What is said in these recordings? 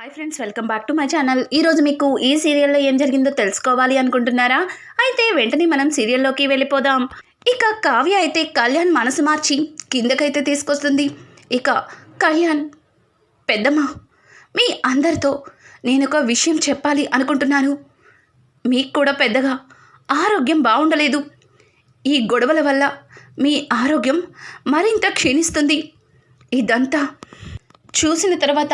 Hi friends welcome back to my channel ఈరోజు మీకు ఈ సీరియల్లో ఏం జరిగిందో తెలుసుకోవాలి అనుకుంటున్నారా? అయితే వెంటనే మనం సీరియల్లోకి వెళ్ళిపోదాం. ఇక కావ్య అయితే కళ్యాణ్ మనసు మార్చి కిందకైతే తీసుకొస్తుంది. ఇక కళ్యాణ్ పెద్దమ్మ మీ అందరితో నేను ఒక విషయం చెప్పాలి అనుకుంటున్నాను. మీకు కూడా పెద్దగా ఆరోగ్యం బాగుండలేదు. ఈ గొడవల వల్ల మీ ఆరోగ్యం మరింత క్షీణిస్తుంది. ఇదంతా చూసిన తర్వాత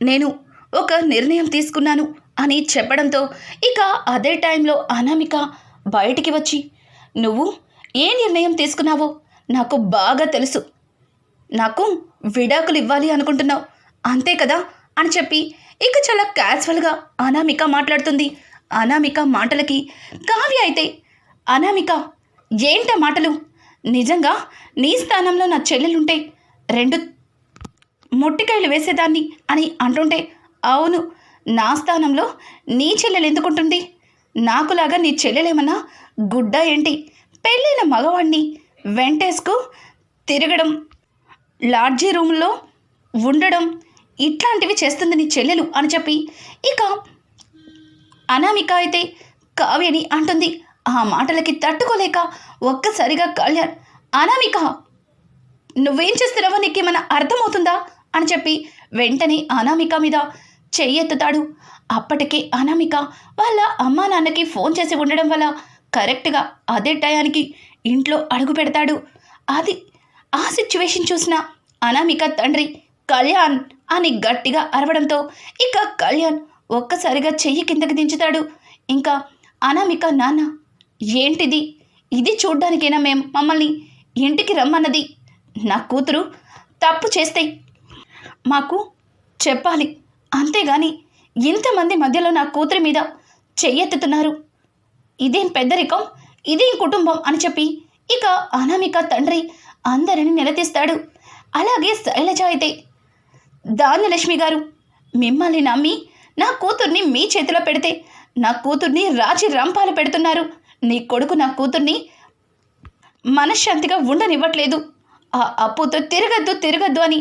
నేను ఒక నిర్ణయం తీసుకున్నాను అని చెప్పడంతో ఇక అదే టైంలో అనామిక బయటికి వచ్చి నువ్వు ఏ నిర్ణయం తీసుకున్నావో నాకు బాగా తెలుసు. నాకు విడాకులు ఇవ్వాలి అనుకుంటున్నావు. అంతే కదా? అని చెప్పి ఇక చాలా క్యాజువల్గా అనామిక మాట్లాడుతుంది. అనామిక మాటలకి కావ్య అయితే అనామిక ఏంట మాటలు? నిజంగా నీ స్థానంలో నా చెల్లెలుంటే రెండు మొట్టికాయలు వేసేదాన్ని అని అంటుంటే అవును నా స్థానంలో నీ చెల్లెలు ఎందుకుంటుంది? నాకులాగా నీ చెల్లెలేమన్నా గుడ్డ ఏంటి? పెళ్ళైన మగవాణ్ణి వెంటేసుకు తిరగడం లాడ్జీ రూమ్లో ఉండడం ఇట్లాంటివి చేస్తుంది నీ చెల్లెలు అని చెప్పి ఇక అనామిక అయితే కావ్యని అంటుంది. ఆ మాటలకి తట్టుకోలేక ఒక్కసారిగా కళ్యాణ్ అనామిక నువ్వేం చేస్తున్నావో నీకేమైనా అర్థమవుతుందా? అని చెప్పి వెంటనే అనామిక మీద చెయ్యెత్తుతాడు. అప్పటికే అనామిక వాళ్ళ అమ్మా నాన్నకి ఫోన్ చేసి ఉండడం వల్ల కరెక్ట్గా అదే టయానికి ఇంట్లో అడుగు పెడతాడు. అది ఆ సిచ్యువేషన్ చూసిన అనామిక తండ్రి కళ్యాణ్ అని గట్టిగా అరవడంతో ఇక కళ్యాణ్ ఒక్కసారిగా చెయ్యి కిందకి దించుతాడు. ఇంకా అనామిక నాన్న ఏంటిది? ఇది చూడ్డానికైనా మేం? మమ్మల్ని ఇంటికి రమ్మన్నది. నా కూతురు తప్పు చేస్తే మాకు చెప్పాలి. అంతేగాని ఇంతమంది మధ్యలో నా కూతురి మీద చెయ్యెత్తుతున్నారు. ఇదేం పెద్దరికం ఇదేం కుటుంబం? అని చెప్పి ఇక అనామిక తండ్రి అందరిని నిలదీస్తాడు. అలాగే శైలజ అయితే ధాన్యలక్ష్మి గారు మిమ్మల్ని నమ్మి నా కూతుర్ని మీ చేతిలో పెడితే నా కూతుర్ని రాచి రంపాలు పెడుతున్నారు. నీ కొడుకు నా కూతుర్ని మనశ్శాంతిగా ఉండనివ్వట్లేదు. ఆ అప్పుతో తిరగద్దు తిరగద్దు అని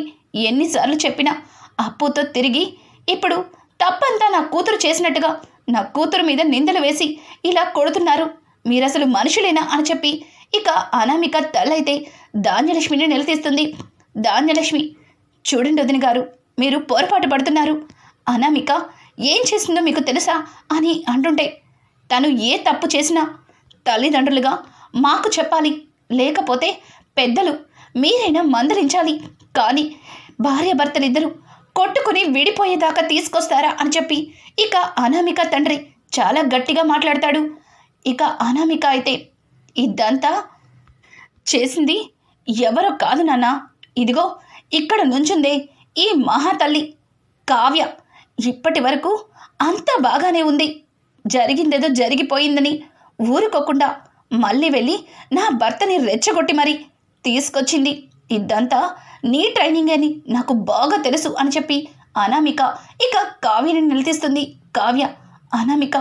ఎన్నిసార్లు చెప్పినా అప్పుతో తిరిగి ఇప్పుడు తప్పంతా నా కూతురు చేసినట్టుగా నా కూతురు మీద నిందలు వేసి ఇలా కొడుతున్నారు. మీరసలు మనుషులేనా అని చెప్పి ఇక అనామిక తల్లైతే ధాన్యలక్ష్మిని నిలదీస్తుంది. ధాన్యలక్ష్మి చూడండి వదిన గారు మీరు పొరపాటు పడుతున్నారు. అనామిక ఏం చేసిందో మీకు తెలుసా అని అంటుంటే తను ఏ తప్పు చేసినా తల్లిదండ్రులుగా మాకు చెప్పాలి. లేకపోతే పెద్దలు మీరైనా మందలించాలి. కానీ భార్యాభర్తలిద్దరూ కొట్టుకుని విడిపోయేదాకా తీసుకొస్తారా అని చెప్పి ఇక అనామిక తండ్రి చాలా గట్టిగా మాట్లాడతాడు. ఇక అనామిక అయితే ఇదంతా చేసింది ఎవరో కాదు నాన్న. ఇదిగో ఇక్కడ నుంచుందే ఈ మహాతల్లి కావ్య. ఇప్పటి వరకు అంతా బాగానే ఉంది. జరిగిందేదో జరిగిపోయిందని ఊరుకోకుండా మళ్ళీ వెళ్ళి నా భర్తని రెచ్చగొట్టి మరి తీసుకొచ్చింది. ఇదంతా నీ ట్రైనింగ్ అని నాకు బాగా తెలుసు అని చెప్పి అనామిక ఇక కావ్యని నిలదీస్తుంది. కావ్య అనామిక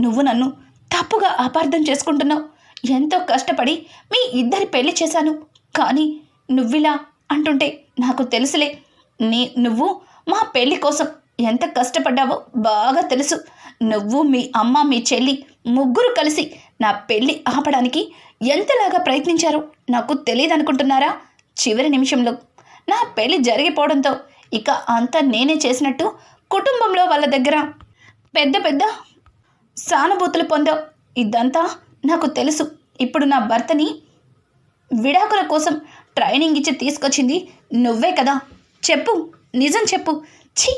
నువ్వు నన్ను తప్పుగా అపార్థం చేసుకుంటున్నావు. ఎంతో కష్టపడి మీ ఇద్దరి పెళ్ళి చేశాను. కానీ నువ్విలా అంటుంటే నాకు తెలుసులే. నీ నువ్వు మా పెళ్ళి కోసం ఎంత కష్టపడ్డావో బాగా తెలుసు. నువ్వు మీ అమ్మ మీ చెల్లి ముగ్గురు కలిసి నా పెళ్ళి ఆపడానికి ఎంతలాగా ప్రయత్నించారో నాకు తెలియదు అనుకుంటున్నారా చివరి నిమిషంలో నా పెళ్ళి జరిగిపోవడంతో ఇక అంతా నేనే చేసినట్టు కుటుంబంలో వాళ్ళ దగ్గర పెద్ద పెద్ద సానుభూతులు పొందావు. ఇదంతా నాకు తెలుసు. ఇప్పుడు నా భర్తని విడాకుల కోసం ట్రైనింగ్ ఇచ్చి తీసుకొచ్చింది నువ్వే కదా. చెప్పు నిజం చెప్పు. ఛీ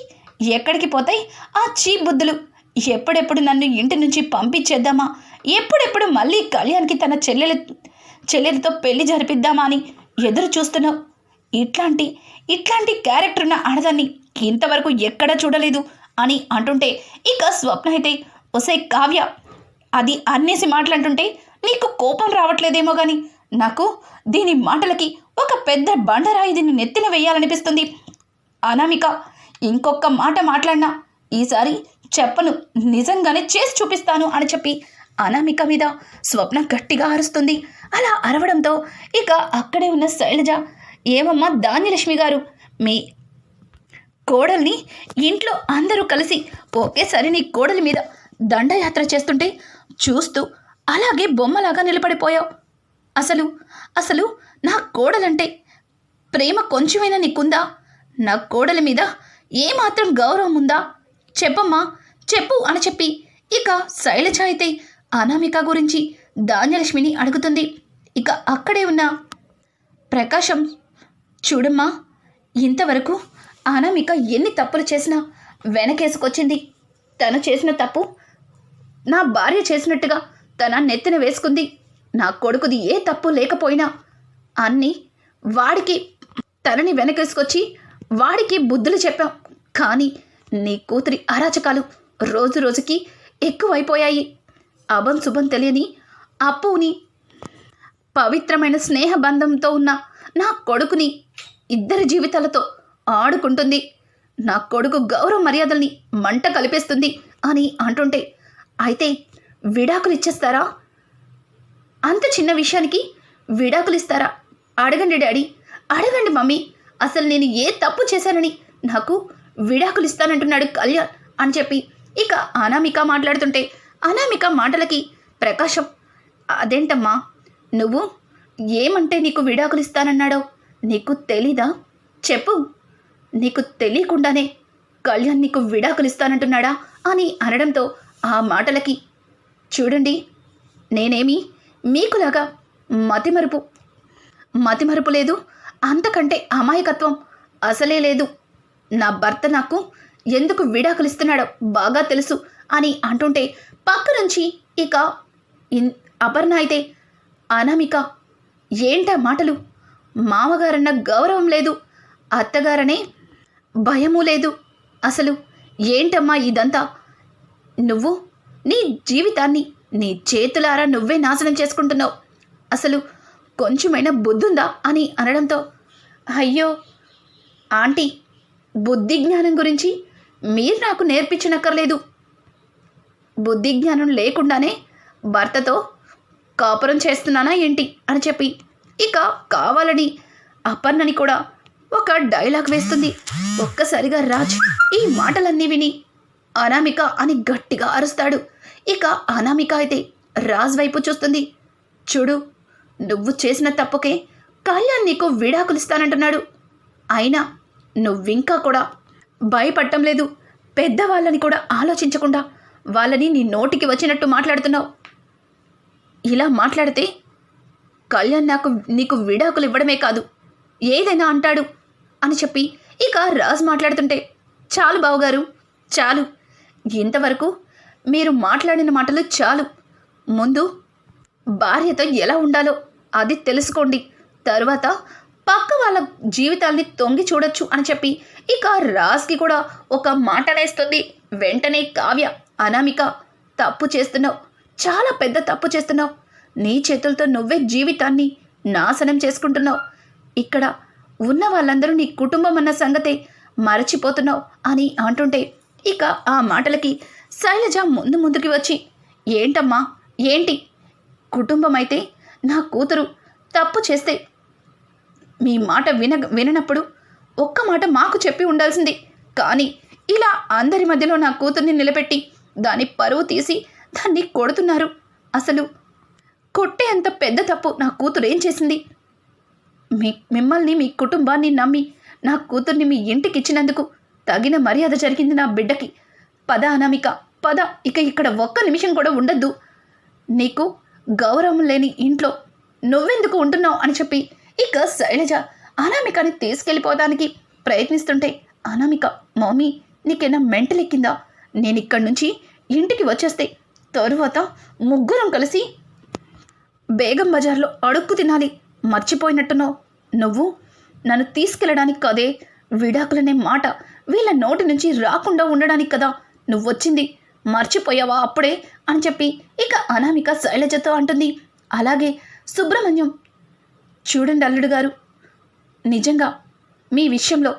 ఎక్కడికి పోతాయి ఆ చీ బుద్ధులు? ఎప్పుడెప్పుడు నన్ను ఇంటి నుంచి పంపించేద్దామా? ఎప్పుడెప్పుడు మళ్ళీ కళ్యాణ్కి తన చెల్లెలు చెల్లెలతో పెళ్ళి జరిపిద్దామా అని ఎదురు చూస్తున్నావు. ఇట్లాంటి ఇట్లాంటి క్యారెక్టర్ ఉన్న ఆడదాన్ని ఇంతవరకు ఎక్కడా చూడలేదు అని అంటుంటే ఇక స్వప్న అయితే ఒసే కావ్య అది అన్నేసి మాట్లాడుతుంటే నీకు కోపం రావట్లేదేమో కానీ నాకు దీని మాటలకి ఒక పెద్ద బండరాయి దీన్ని నెత్తిన వేయాలనిపిస్తుంది. అనామిక ఇంకొక మాట మాట్లాడినా ఈసారి చెప్పను నిజంగానే చేసి చూపిస్తాను అని చెప్పి అనామిక మీద స్వప్న గట్టిగా అరుస్తుంది. అలా అరవడంతో ఇక అక్కడే ఉన్న శైలజ ఏమమ్మా ధాన్యలక్ష్మి గారు మీ కోడల్ని ఇంట్లో అందరూ కలిసి ఒకేసారి నీ కోడలి మీద దండయాత్ర చేస్తుంటే చూస్తూ అలాగే బొమ్మలాగా నిలబడిపోయావు. అసలు అసలు నా కోడలంటే ప్రేమ కొంచెమైనా నీకుందా? నా కోడలి మీద ఏమాత్రం గౌరవం ఉందా? చెప్పమ్మా చెప్పు అని చెప్పి ఇక శైలజ అయితే అనామిక గురించి ధాన్యలక్ష్మిని అడుగుతుంది. ఇక అక్కడే ఉన్న ప్రకాశం చూడమ్మా ఇంతవరకు అనామిక ఎన్ని తప్పులు చేసినా వెనకేసుకొచ్చింది. తను చేసిన తప్పు నా భార్య చేసినట్టుగా తన నెత్తిన వేసుకుంది. నా కొడుకుది ఏ తప్పు లేకపోయినా అన్ని వాడికి తనని వెనకేసుకొచ్చి వాడికి బుద్ధులు చెప్పాం. కానీ నీ కూతురి అరాచకాలు రోజు రోజుకి ఎక్కువైపోయాయి. అభం శుభం తెలియని అప్పుని పవిత్రమైన స్నేహ బంధంతో ఉన్న నా కొడుకుని ఇద్దరి జీవితాలతో ఆడుకుంటుంది. నా కొడుకు గౌరవ మర్యాదల్ని మంట కలిపేస్తుంది అని అంటుంటే అయితే విడాకులు ఇచ్చేస్తారా? అంత చిన్న విషయానికి విడాకులు ఇస్తారా? అడగండి డాడీ అడగండి మమ్మీ. అసలు నేను ఏ తప్పు చేశానని నాకు విడాకులు ఇస్తానంటున్నాడు కళ్యాణ్ అని చెప్పి ఇక అనామిక మాట్లాడుతుంటే అనామిక మాటలకి ప్రకాశం. అదేంటమ్మా నువ్వు ఏమంటే నీకు విడాకులు ఇస్తానన్నాడో నీకు తెలీదా? చెప్పు. నీకు తెలియకుండానే కళ్యాణ్ నీకు విడాకులు ఇస్తానంటున్నాడా? అని అనడంతో ఆ మాటలకి చూడండి నేనేమి మీకులాగా మతిమరుపు మతిమరుపు లేదు. అంతకంటే అమాయకత్వం అసలే లేదు. నా భర్త నాకు ఎందుకు విడాకులు ఇస్తున్నాడో బాగా తెలుసు అని అంటుంటే పక్క నుంచి ఇక ఇన్- అపర్ణ అయితే అనామిక ఏంటా మాటలు? మామగారన్న గౌరవం లేదు అత్తగారనే భయము లేదు. అసలు ఏంటమ్మా ఇదంతా? నువ్వు నీ జీవితాన్ని నీ చేతులారా నువ్వే నాశనం చేసుకుంటున్నావు. అసలు కొంచెమైనా బుద్ధుందా అని అనడంతో అయ్యో ఆంటీ బుద్ధి జ్ఞానం గురించి మీరు నాకు నేర్పించనక్కర్లేదు. బుద్ధి జ్ఞానం లేకుండానే భర్తతో కాపురం చేస్తున్నానా ఏంటి అని చెప్పి ఇక కావాలని అపర్ణని కూడా ఒక డైలాగ్ వేస్తుంది. ఒక్కసారిగా రాజ్ ఈ మాటలన్నీ విని అనామిక అని గట్టిగా అరుస్తాడు. ఇక అనామిక అయితే రాజ్ వైపు చూస్తుంది. చూడు నువ్వు చేసిన తప్పుకే కళ్యాణ్ నీకు విడాకులు ఇస్తానంటున్నాడు. అయినా నువ్వింకా కూడా భయపడటం లేదు. పెద్దవాళ్ళని కూడా ఆలోచించకుండా వాళ్ళని నీ నోటికి వచ్చినట్టు మాట్లాడుతున్నావు. ఇలా మాట్లాడితే కళ్యాణ్ నాకు నీకు విడాకులు ఇవ్వడమే కాదు. ఏదైనా అంటాడు అని చెప్పి ఇక రాజ్ మాట్లాడుతుంటే చాలు బావగారు చాలు. ఇంతవరకు మీరు మాట్లాడిన మాటలు చాలు. ముందు భార్యతో ఎలా ఉండాలో అది తెలుసుకోండి. తరువాత పక్క వాళ్ళ జీవితాల్ని తొంగి చూడొచ్చు అని చెప్పి ఇక రాజ్కి కూడా ఒక మాటనేస్తుంది వెంటనే కావ్య. అనామిక తప్పు చేస్తున్నావు. చాలా పెద్ద తప్పు చేస్తున్నావు. నీ చేతులతో నువ్వే జీవితాన్ని నాశనం చేసుకుంటున్నావు. ఇక్కడ ఉన్న వాళ్ళందరూ నీ కుటుంబం అన్న సంగతే మరచిపోతున్నావు అని అంటుంటే ఇక ఆ మాటలకి శైలజ ముందు ముందుకి వచ్చి ఏంటమ్మా? ఏంటి? కుటుంబం అయితే నా కూతురు తప్పు చేస్తే మీ మాట విన విననప్పుడు ఒక్క మాట మాకు చెప్పి ఉండాల్సింది. కానీ ఇలా అందరి మధ్యలో నా కూతుర్ని నిలబెట్టి దాని పరువు తీసి దాన్ని కొడుతున్నారు. అసలు కొట్టే అంత పెద్ద తప్పు నా కూతురు ఏం చేసింది? మీ మిమ్మల్ని మీ కుటుంబాన్ని నమ్మి నా కూతుర్ని మీ ఇంటికి ఇచ్చినందుకు తగిన మర్యాద జరిగింది నా బిడ్డకి. పద అనామిక పద. ఇక ఇక్కడ ఒక్క నిమిషం కూడా ఉండద్దు. నీకు గౌరవం లేని ఇంట్లో నువ్వెందుకు ఉంటున్నావు అని చెప్పి ఇక శైలజ అనామికని తీసుకెళ్ళిపోవడానికి ప్రయత్నిస్తుంటే అనామిక మమ్మీ నీకేనా మెంటల్ ఎక్కిందా నేను ఇక్కడి నుంచి ఇంటికి వచ్చేస్తే తరువాత ముగ్గురం కలిసి బేగం బజార్లో అడుక్కు తినాలి. మర్చిపోయినట్టునో నువ్వు నన్ను తీసుకెళ్ళడానికి కదే విడాకులనే మాట వీళ్ళ నోటి నుంచి రాకుండా ఉండడానికి కదా నువ్వు వచ్చింది మర్చిపోయావా అప్పుడే అని చెప్పి ఇక అనామిక శైలజతో అంటుంది. అలాగే సుబ్రహ్మణ్యం చూడండి అల్లుడు గారు. నిజంగా మీ విషయంలో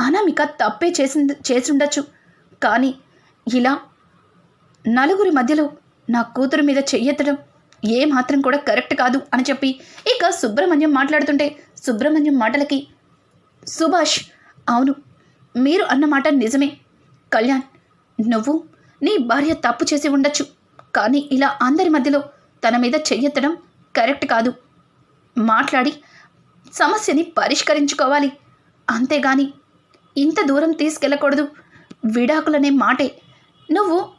అనామిక తప్పే చేసింది చేసుండొచ్చు. కానీ ఇలా నలుగురి మధ్యలో నా కూతురు మీద చెయ్యెత్తడం ఏ మాత్రం కూడా కరెక్ట్ కాదు అని చెప్పి ఇక సుబ్రహ్మణ్యం మాట్లాడుతుంటే సుబ్రహ్మణ్యం మాటలకి సుభాష్ అవును మీరు అన్నమాట నిజమే. కళ్యాణ్ నువ్వు నీ భార్య తప్పు చేసి ఉండొచ్చు. కానీ ఇలా అందరి మధ్యలో తన మీద చెయ్యెత్తడం కరెక్ట్ కాదు. మాట్లాడి సమస్యని పరిష్కరించుకోవాలి. అంతేగాని ఇంత దూరం తీసుకెళ్ళకూడదు. విడాకులనే మాటే నువ్వు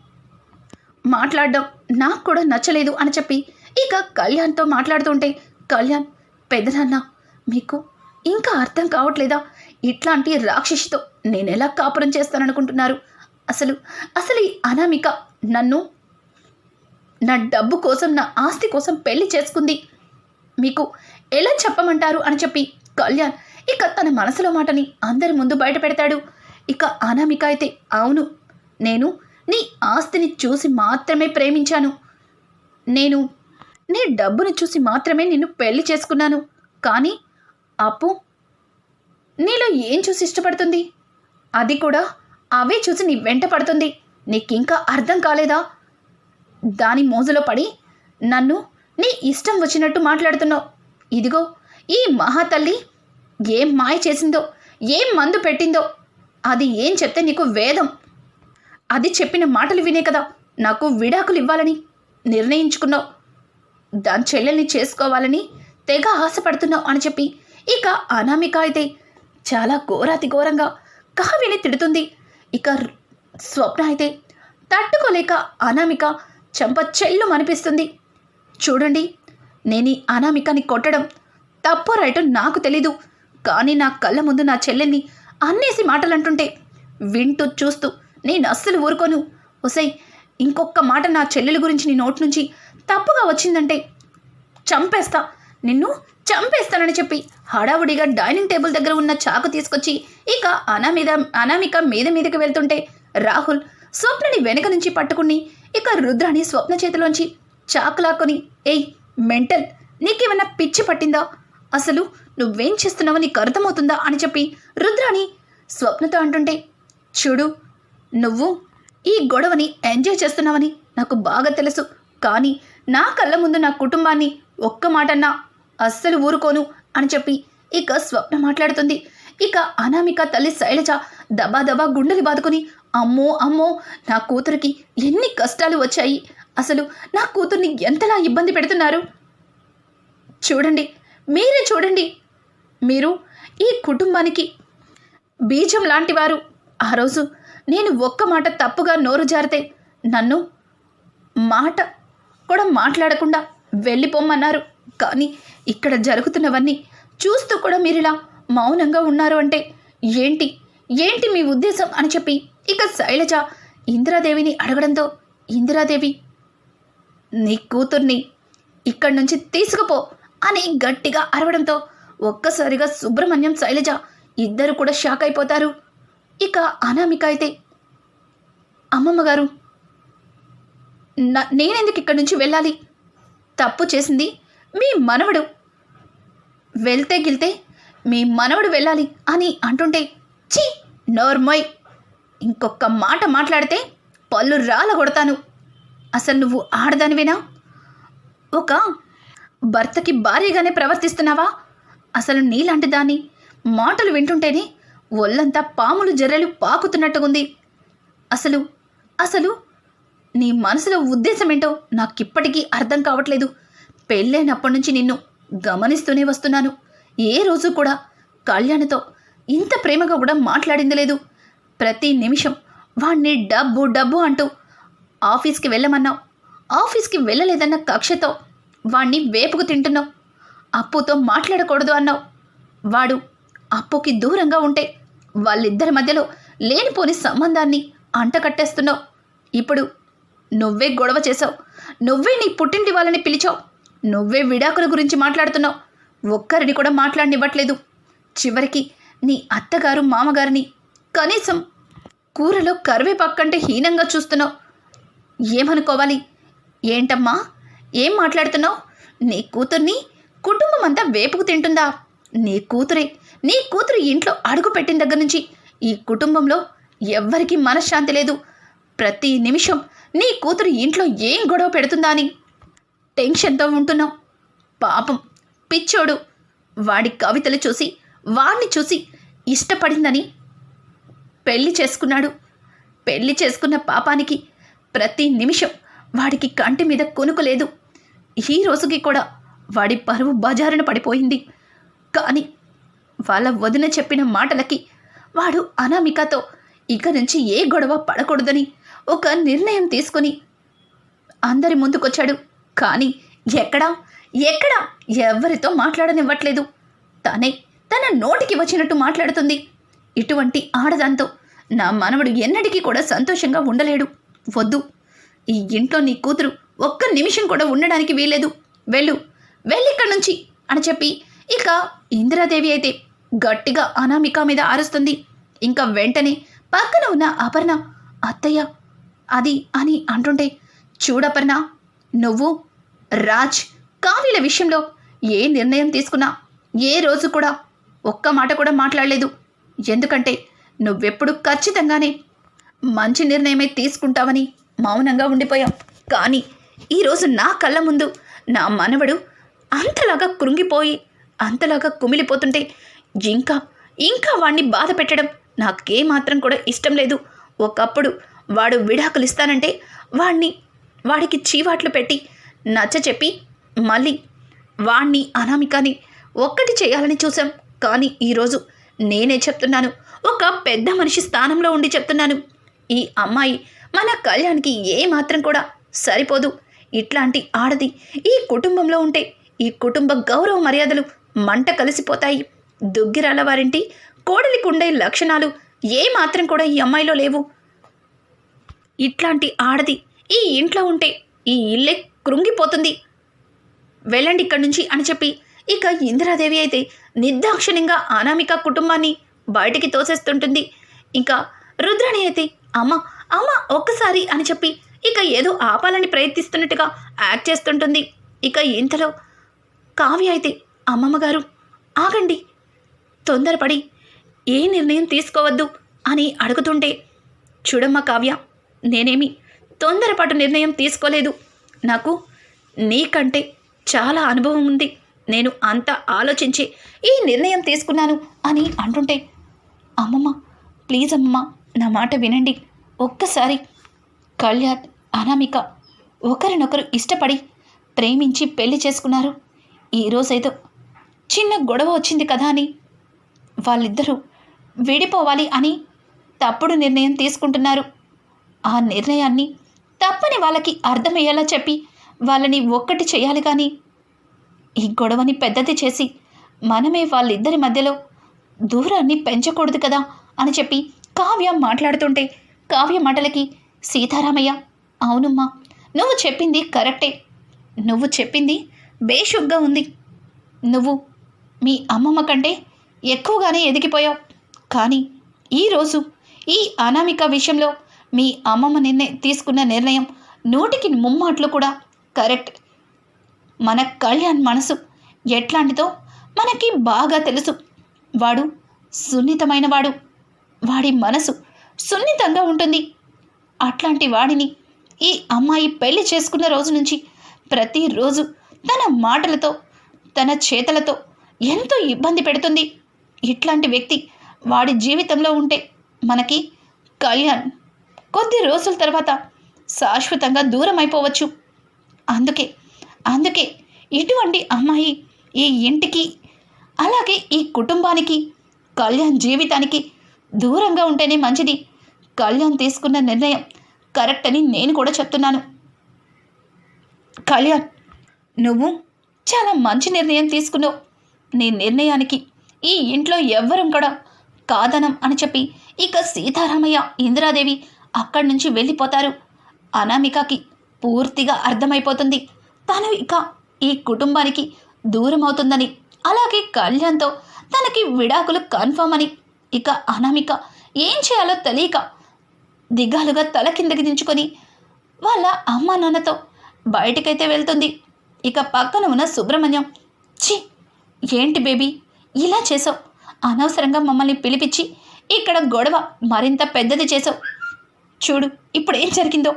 మాట్లాడడం నాకు కూడా నచ్చలేదు అని చెప్పి ఇక కళ్యాణ్తో మాట్లాడుతుంటే కళ్యాణ్ పెద్దనాన్న మీకు ఇంకా అర్థం కావట్లేదా? ఇట్లాంటి రాక్షసితో నేను ఎలా కాపురం చేస్తాననుకుంటున్నారు? అసలు అసలు ఈ అనామిక నన్ను నా డబ్బు కోసం నా ఆస్తి కోసం పెళ్ళి చేసుకుంది. మీకు ఎలా చెప్పమంటారు? అని చెప్పి కళ్యాణ్ ఇక తన మనసులో మాటని అందరి ముందు బయట పెడతాడు ఇక అనామిక అయితే అవును నేను నీ ఆస్తిని చూసి మాత్రమే ప్రేమించాను. నేను నీ డబ్బును చూసి మాత్రమే నిన్ను పెళ్ళి చేసుకున్నాను. కానీ అప్పు నీలో ఏం చూసి ఇష్టపడుతుంది? అది కూడా అవే చూసి నీ వెంట పడుతుంది. నీకింకా అర్థం కాలేదా? దాని మోజులో పడి నన్ను నీ ఇష్టం వచ్చినట్టు మాట్లాడుతున్నావు. ఇదిగో ఈ మహాతల్లి ఏం మాయ చేసిందో ఏం మందు పెట్టిందో అది ఏం చెప్తే నీకు వేదం? అది చెప్పిన మాటలు వినే కదా. నాకు విడాకులు ఇవ్వాలని నిర్ణయించుకున్నావు. దాని చెల్లెల్ని చేసుకోవాలని తెగ ఆశపడుతున్నావు అని చెప్పి. ఇక అనామిక అయితే చాలా ఘోరాతి ఘోరంగా కావ్యని తిడుతుంది. ఇక స్వప్న అయితే తట్టుకోలేక అనామిక చెంప చెల్లు అనిపిస్తుంది చూడండి నేను ఈ అనామికని కొట్టడం తప్పో రైటో నాకు తెలీదు. కానీ నా కళ్ళ ముందు నా చెల్లెల్ని అన్నేసి మాటలంటుంటే వింటూ చూస్తూ నేను అస్సలు ఊరుకోను. ఒసై ఇంకొక మాట నా చెల్లెల గురించి నీ నోటి నుంచి తప్పుగా వచ్చిందంటే చంపేస్తా. నిన్ను చంపేస్తానని చెప్పి హడావుడిగా డైనింగ్ టేబుల్ దగ్గర ఉన్న చాకు తీసుకొచ్చి ఇక అనామీద అనామిక మీద మీదకి వెళ్తుంటే రాహుల్ స్వప్నని వెనక నుంచి పట్టుకుని ఇక రుద్రాని స్వప్న చేతిలోంచి చాకులాకొని ఏయ్ మెంటల్ నీకేమన్నా పిచ్చి పట్టిందా? అసలు నువ్వేం చేస్తున్నావో నీకు అర్థమవుతుందా? అని చెప్పి రుద్రాని స్వప్నతో అంటుంటే చూడు నువ్వు ఈ గొడవని ఎంజాయ్ చేస్తున్నావని నాకు బాగా తెలుసు. కానీ నా కళ్ళ ముందు నా కుటుంబాన్ని ఒక్క మాటన్నా అస్సలు ఊరుకోను అని చెప్పి ఇక స్వప్న మాట్లాడుతుంది. ఇక అనామిక తల్లి శైలజ దబా దబా గుండెలు బాదుకొని అమ్మో అమ్మో నా కూతురికి ఎన్ని కష్టాలు వచ్చాయి. అసలు నా కూతుర్ని ఎంతలా ఇబ్బంది పెడుతున్నారు? చూడండి మీరే చూడండి. మీరు ఈ కుటుంబానికి బీజం లాంటివారు ఆ రోజు నేను ఒక్క మాట తప్పుగా నోరు జారితే నన్ను మాట కూడా మాట్లాడకుండా వెళ్ళిపోమన్నారు. కానీ ఇక్కడ జరుగుతున్నవన్నీ చూస్తూ కూడా మీరు ఇలా మౌనంగా ఉన్నారు అంటే ఏంటి? ఏంటి మీ ఉద్దేశం అని చెప్పి ఇక శైలజ ఇందిరాదేవిని అడగడంతో ఇందిరాదేవి నీ కూతుర్ని ఇక్కడి నుంచి తీసుకుపో అని గట్టిగా అరవడంతో ఒక్కసారిగా సుబ్రహ్మణ్యం శైలజ ఇద్దరు కూడా షాక్ అయిపోతారు. ఇక అనామిక అయితే అమ్మమ్మ గారు నేనెందుకు ఇక్కడి నుంచి వెళ్ళాలి? తప్పు చేసింది మీ మనవడు. వెళ్తే గిల్తే మీ మనవడు వెళ్ళాలి అని అంటుంటే ఛీ నోర్మోయ్. ఇంకొక మాట మాట్లాడితే పళ్ళు రాల కొడతాను అసలు నువ్వు ఆడదానివేనా? ఒక భర్తకి భారీగానే ప్రవర్తిస్తున్నావా? అసలు నీలాంటి దాన్ని మాటలు వింటుంటేనే ఒళ్ళంతా పాములు జర్రెలు పాకుతున్నట్టుగుంది. అసలు అసలు నీ మనసులో ఉద్దేశం ఏంటో నాకిప్పటికీ అర్థం కావట్లేదు. పెళ్ళైనప్పటి నుంచి నిన్ను గమనిస్తూనే వస్తున్నాను. ఏ రోజు కూడా కళ్యాణ్తో ఇంత ప్రేమగా కూడా మాట్లాడింది లేదు. ప్రతి నిమిషం వాణ్ణి డబ్బు డబ్బు అంటూ ఆఫీస్కి వెళ్ళమన్నావు. ఆఫీస్కి వెళ్ళలేదన్న కక్షతో వాణ్ణి వేపుకు తింటున్నావు. అప్పుతో మాట్లాడకూడదు అన్నావు. వాడు అప్పుకి దూరంగా ఉంటే వాళ్ళిద్దరి మధ్యలో లేనిపోని సంబంధాన్ని అంటకట్టేస్తున్నావు ఇప్పుడు నువ్వే గొడవ చేసావు నువ్వే నీ పుట్టింటి వాళ్ళని పిలిచావు. నువ్వే విడాకుల గురించి మాట్లాడుతున్నావు. ఒక్కరిని కూడా మాట్లాడనివ్వట్లేదు. చివరికి నీ అత్తగారు మామగారిని కనీసం కూరలో కరివేపాకు కంటే హీనంగా చూస్తున్నావు. ఏమనుకోవాలి? ఏంటమ్మా? ఏం మాట్లాడుతున్నావు? నీ కూతుర్ని కుటుంబం అంతా వేపుకు తింటుందా? నీ కూతురే నీ కూతురు ఇంట్లో అడుగు పెట్టిన దగ్గర నుంచి ఈ కుటుంబంలో ఎవ్వరికీ మనశ్శాంతి లేదు. ప్రతి నిమిషం నీ కూతురు ఇంట్లో ఏం గొడవ పెడుతుందా అని టెన్షన్తో ఉంటున్నావు. పాపం పిచ్చోడు. వాడి కవితలు చూసి వాడిని చూసి ఇష్టపడిందని పెళ్ళి చేసుకున్నాడు. పెళ్ళి చేసుకున్న పాపానికి ప్రతి నిమిషం వాడికి కంటి మీద కొనుకు లేదు. ఈ రోజుకి కూడా వాడి పరువు బజారున పడిపోయింది. కానీ వాళ్ళ వదిన చెప్పిన మాటలకి వాడు అనామికతో ఇక నుంచి ఏ గొడవ పడకూడదని ఒక నిర్ణయం తీసుకుని అందరి ముందుకొచ్చాడు. కానీ ఎక్కడా ఎక్కడా ఎవరితో మాట్లాడనివ్వట్లేదు. తనే తన నోటికి వచ్చినట్టు మాట్లాడుతుంది. ఇటువంటి ఆడదాంతో నా మనవడు ఎన్నటికీ కూడా సంతోషంగా ఉండలేడు. వద్దు ఈ ఇంట్లో నీ కూతురు ఒక్క నిమిషం కూడా ఉండడానికి వీలేదు వెళ్ళు వెళ్ళిక్కడి నుంచి అని చెప్పి ఇక ఇందిరాదేవి అయితే గట్టిగా అనామిక మీద ఆరుస్తుంది ఇంకా వెంటనే పక్కన ఉన్న అపర్ణ అత్తయ్య అది అని అంటుంటే చూడపర్ణ నువ్వు రాజ్ కావ్యల విషయంలో ఏ నిర్ణయం తీసుకున్నా ఏ రోజు కూడా ఒక్క మాట కూడా మాట్లాడలేదు. ఎందుకంటే నువ్వెప్పుడు ఖచ్చితంగానే మంచి నిర్ణయమే తీసుకుంటావని మౌనంగా ఉండిపోయాం కానీ ఈరోజు నా కళ్ళ ముందు నా మనవడు అంతలాగా కృంగిపోయి అంతలాగా కుమిలిపోతుంటే ఇంకా ఇంకా వాణ్ణి బాధ పెట్టడం నాకేమాత్రం కూడా ఇష్టం లేదు. ఒకప్పుడు వాడు విడాకులు ఇస్తానంటే వాణ్ణి వాడికి చీవాట్లు పెట్టి నచ్చ చెప్పి మళ్ళీ వాణ్ణి అనామికాని ఒక్కటి చేయాలని చూసాం కానీ ఈరోజు నేనే చెప్తున్నాను. ఒక పెద్ద మనిషి స్థానంలో ఉండి చెప్తున్నాను. ఈ అమ్మాయి మన కళ్యాణ్కి ఏ మాత్రం కూడా సరిపోదు. ఇట్లాంటి ఆడది ఈ కుటుంబంలో ఉంటే ఈ కుటుంబ గౌరవ మర్యాదలు మంట కలిసిపోతాయి. దుగ్గిరాల వారింటి కోడలికి ఉండే లక్షణాలు ఏ మాత్రం కూడా ఈ అమ్మాయిలో లేవు. ఇట్లాంటి ఆడది ఈ ఇంట్లో ఉంటే ఈ ఇల్లే కృంగిపోతుంది. వెళ్ళండి ఇక్కడి నుంచి అని చెప్పి ఇక ఇందిరాదేవి అయితే నిర్దాక్షిణ్యంగా అనామిక కుటుంబాన్ని బయటికి తోసేస్తుంటుంది. ఇంకా రుద్రాణి అయితే అమ్మ అమ్మ ఒక్కసారి అని చెప్పి ఇక ఏదో ఆపాలని ప్రయత్నిస్తున్నట్టుగా యాక్ట్ చేస్తుంటుంది. ఇక ఇంతలో కావ్య అయితే అమ్మమ్మ గారు ఆగండి తొందరపడి ఏ నిర్ణయం తీసుకోవద్దు అని అడుగుతుంటే చూడమ్మా కావ్య నేనేమి తొందరపాటు నిర్ణయం తీసుకోలేదు. నాకు నీకంటే చాలా అనుభవం ఉంది. నేను అంత ఆలోచించి ఈ నిర్ణయం తీసుకున్నాను అని అంటుంటే అమ్మమ్మ ప్లీజ్ అమ్మమ్మ నా మాట వినండి. ఒక్కసారి కళ్యాణ్ అనామిక ఒకరినొకరు ఇష్టపడి ప్రేమించి పెళ్ళి చేసుకున్నారు. ఈరోజైతే చిన్న గొడవ వచ్చింది కదా అని వాళ్ళిద్దరూ విడిపోవాలి అని తప్పుడు నిర్ణయం తీసుకుంటున్నారు. ఆ నిర్ణయాన్ని తప్పని వాళ్ళకి అర్థమయ్యేలా చెప్పి వాళ్ళని ఒక్కటి చేయాలి కానీ ఈ గొడవని పెద్దది చేసి మనమే వాళ్ళిద్దరి మధ్యలో దూరాన్ని పెంచకూడదు కదా అని చెప్పి కావ్య మాట్లాడుతుంటే కావ్య మాటలకి సీతారామయ్య అవునమ్మా నువ్వు చెప్పింది కరెక్టే. నువ్వు చెప్పింది బేషుగ్గా ఉంది. నువ్వు మీ అమ్మమ్మ కంటే ఎక్కువగానే ఎదిగిపోయావు. కానీ ఈరోజు ఈ అనామిక విషయంలో మీ అమ్మమ్మ నిర్ణయ తీసుకున్న నిర్ణయం నూటికి ముమ్మాట్లు కూడా కరెక్ట్. మన కళ్యాణ్ మనసు ఎట్లాంటిదో మనకి బాగా తెలుసు. వాడు సున్నితమైన వాడు వాడి మనసు సున్నితంగా ఉంటుంది. అట్లాంటి వాడిని ఈ అమ్మాయి పెళ్ళి చేసుకున్న రోజు నుంచి ప్రతిరోజు తన మాటలతో తన చేతలతో ఎంతో ఇబ్బంది పెడుతుంది. ఇట్లాంటి వ్యక్తి వాడి జీవితంలో ఉంటే మనకి కళ్యాణ్ కొద్ది రోజుల తర్వాత శాశ్వతంగా దూరం అయిపోవచ్చు. అందుకే అందుకే ఇటువంటి అమ్మాయి ఈ ఇంటికి అలాగే ఈ కుటుంబానికి కళ్యాణ్ జీవితానికి దూరంగా ఉంటేనే మంచిది. కళ్యాణ్ తీసుకున్న నిర్ణయం కరెక్ట్ అని నేను కూడా చెప్తున్నాను. కళ్యాణ్ నువ్వు చాలా మంచి నిర్ణయం తీసుకున్నావు. నీ నిర్ణయానికి ఈ ఇంట్లో ఎవ్వరం కూడా కాదనం అని చెప్పి ఇక సీతారామయ్య ఇందిరాదేవి అక్కడి నుంచి వెళ్ళిపోతారు. అనామికకి పూర్తిగా అర్థమైపోతుంది. తను ఇక ఈ కుటుంబానికి దూరం అవుతుందని అలాగే కళ్యాణ్తో తనకి విడాకులు కన్ఫర్మ్ అని. ఇక అనామిక ఏం చేయాలో తెలియక దిగాలుగా తల కిందకి దించుకొని వాళ్ళ అమ్మ నాన్నతో బయటకైతే వెళ్తుంది. ఇక పక్కన ఉన్న సుబ్రహ్మణ్యం ఛీ! ఏంటి బేబీ? ఇలా చేసావు అనవసరంగా మమ్మల్ని పిలిపించి ఇక్కడ గొడవ మరింత పెద్దది చేసావు చూడు ఇప్పుడు ఏం జరిగిందో.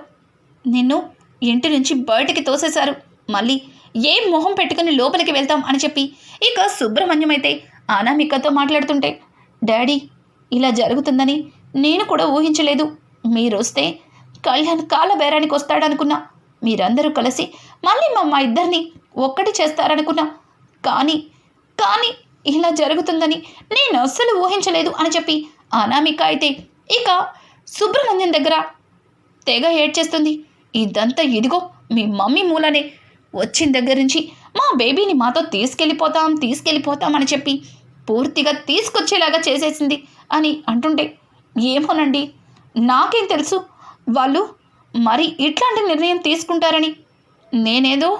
నిన్ను ఇంటి నుంచి బయటికి తోసేశారు. మళ్ళీ ఏం మొహం పెట్టుకుని లోపలికి వెళ్తాం అని చెప్పి ఇక సుబ్రహ్మణ్యం అయితే అనామికతో మాట్లాడుతుంటే డాడీ ఇలా జరుగుతుందని నేను కూడా ఊహించలేదు. మీరు వస్తే కళ్యాణ్ కాల బేరానికి వస్తాడనుకున్నా. మీరందరూ కలిసి మళ్ళీ మా ఇద్దరిని ఒక్కటి చేస్తారనుకున్నా. కానీ కానీ ఇలా జరుగుతుందని నేను అస్సలు ఊహించలేదు అని చెప్పి అనామిక అయితే ఇక సుబ్రహ్మణ్యం దగ్గర తెగ ఏడ్చేస్తుంది ఇదంతా ఇదిగో మీ మమ్మీ మూలనే. వచ్చిన దగ్గర నుంచి మా బేబీని మాతో తీసుకెళ్ళిపోతాం తీసుకెళ్ళిపోతాం అని చెప్పి పూర్తిగా తీసుకొచ్చేలాగా చేసేసింది అని అంటుంటే ఏమోనండి? నాకేం తెలుసు? వాళ్ళు మరి ఇట్లాంటి నిర్ణయం తీసుకుంటారని నేనేదో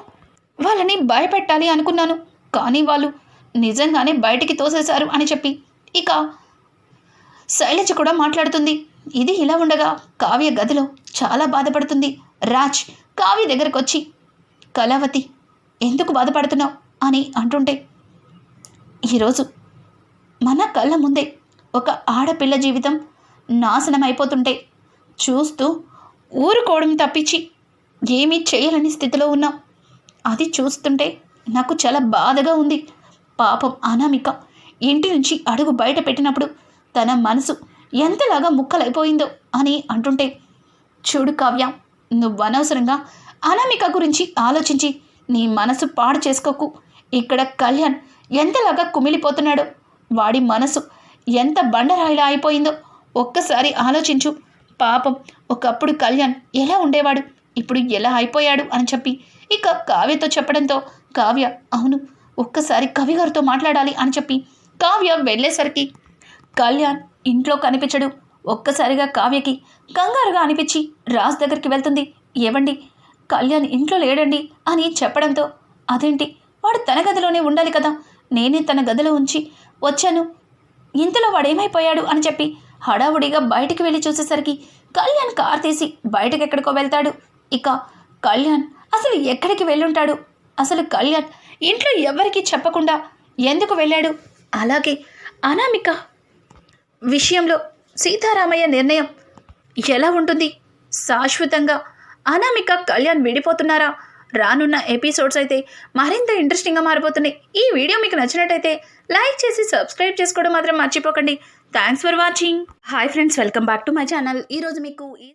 వాళ్ళని భయపెట్టాలి అనుకున్నాను. కానీ వాళ్ళు నిజంగానే బయటికి తోసేశారు అని చెప్పి ఇక శైలజ కూడా మాట్లాడుతుంది. ఇది ఇలా ఉండగా కావ్య గదిలో చాలా బాధపడుతుంది. రాజ్ కావ్య దగ్గరకు వచ్చి కళావతి ఎందుకు బాధపడుతున్నావు? అని అంటుంటే ఈరోజు మన కళ్ళ ముందే ఒక ఆడపిల్ల జీవితం నాశనం అయిపోతుంటే చూస్తూ ఊరుకోవడం తప్పించి ఏమీ చేయలేని స్థితిలో ఉన్నాం అది చూస్తుంటే నాకు చాలా బాధగా ఉంది. పాపం అనామిక ఇంటి నుంచి అడుగు బయట పెట్టినప్పుడు తన మనసు ఎంతలాగా ముక్కలైపోయిందో అని అంటుంటే చూడు కావ్య నువ్వు అనవసరంగా అనామిక గురించి ఆలోచించి నీ మనసు పాడు చేసుకోకు. ఇక్కడ కళ్యాణ్ ఎంతలాగా కుమిలిపోతున్నాడో వాడి మనసు ఎంత బండరాయిలా అయిపోయిందో ఒక్కసారి ఆలోచించు. పాపం ఒకప్పుడు కళ్యాణ్ ఎలా ఉండేవాడు ఇప్పుడు ఎలా అయిపోయాడు అని చెప్పి ఇక కావ్యతో చెప్పడంతో కావ్య అవును ఒక్కసారి కవి గారితో మాట్లాడాలి అని చెప్పి కావ్య వెళ్ళేసరికి కళ్యాణ్ ఇంట్లో కనిపించడు. ఒక్కసారిగా కావ్యకి కంగారుగా అనిపించి రాజ్ దగ్గరికి వెళ్తుంది. ఏవండి కళ్యాణ్ ఇంట్లో లేడండి అని చెప్పడంతో అదేంటి వాడు తన గదిలోనే ఉండాలి కదా. నేనే తన గదిలో ఉంచి వచ్చాను. ఇంతలో వాడేమైపోయాడు అని చెప్పి హడావుడిగా బయటికి వెళ్ళి చూసేసరికి కళ్యాణ్ కార్ తీసి బయటకు ఎక్కడికో వెళ్తాడు. ఇక కళ్యాణ్ అసలు ఎక్కడికి వెళ్ళుంటాడు? అసలు కళ్యాణ్ ఇంట్లో ఎవరికీ చెప్పకుండా ఎందుకు వెళ్ళాడు? అలాగే అనామిక విషయంలో సీతారామయ్య నిర్ణయం ఎలా ఉంటుంది? శాశ్వతంగా అనామిక కళ్యాణ్ విడిపోతున్నారా? రానున్న ఎపిసోడ్స్ అయితే మరింత ఇంట్రెస్టింగ్గా మారిపోతున్నాయి. ఈ వీడియో మీకు నచ్చినట్టయితే లైక్ చేసి సబ్స్క్రైబ్ చేసుకోవడం మాత్రం మర్చిపోకండి. Thanks for watching. Hi friends welcome back to my channel. ఈరోజు మీకు ఈ